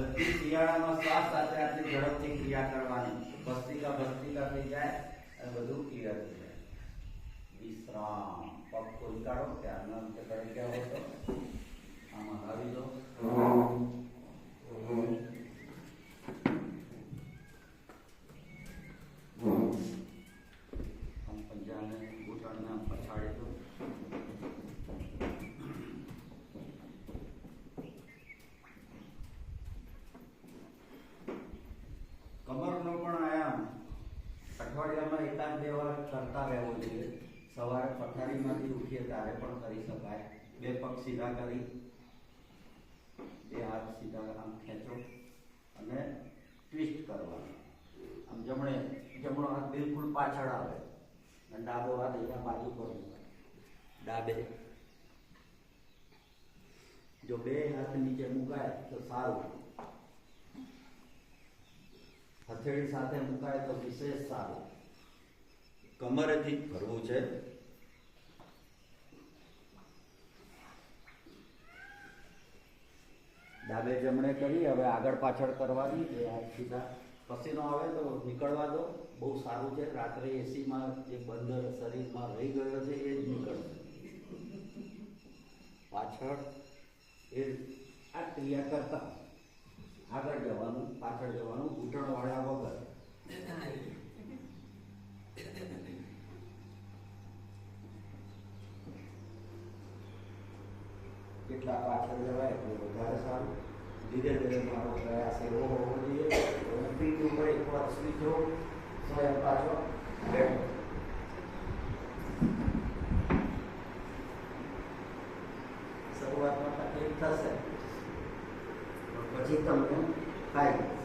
બધી શિયાળામાં શ્વાસ સાથે આટલી ઝડપથી ક્રિયા કરવાની ભસ્તિકા ભસ્તિકા થઈ જાય અને બધું ક્લિયર થઈ જાય વિશ્રામ પગ ખોલી કાઢો ત્યારનો અંતે કરી ગયા હો તો આમાં આવી દો અઠવાડિયામાં એકાદ બે વાર કરતા રહેવો જોઈએ. સવારે પથારીમાંથી ઉઠીએ ત્યારે પણ કરી શકાય. બે પગ સીધા કરી, બે હાથ સીધા આમ ખેંચો અને ટ્વિસ્ટ કરવાનું. આમ જમણે, જમણો હાથ બિલકુલ પાછળ આવે અને ડાબો હાથ અહીંયા બાજુ પર ડાબે. જો બે હાથ નીચે મુકાય તો સારું. હથેળી સાથે મુકાય તો વિશેષ સારું. કમરેથી ભરવું છે. ડાબે જમણે કરી, હવે આગળ પાછળ કરવાની, એ સીધા. પસીનો આવે તો નીકળવા દો. બહુ સારું છે. રાત્રે એસીમાં જે બંદર શરીરમાં રહી ગયો છે, એ જ નીકળશે. પાછળ એ આ ક્રિયા કરતા આગળ જવાનું, પાછળ જવાનું. કેટલા પાછળ જવાય એટલું વધારે સારું. ધીરે ધીરે મારો પ્રયાસ એવો હોવો જોઈએ. પીઠ ઉપર એકવાર સ્વીચો સ્વયં પાછો. શરૂઆતમાં તકલીફ થશે. પછી તમને થાય.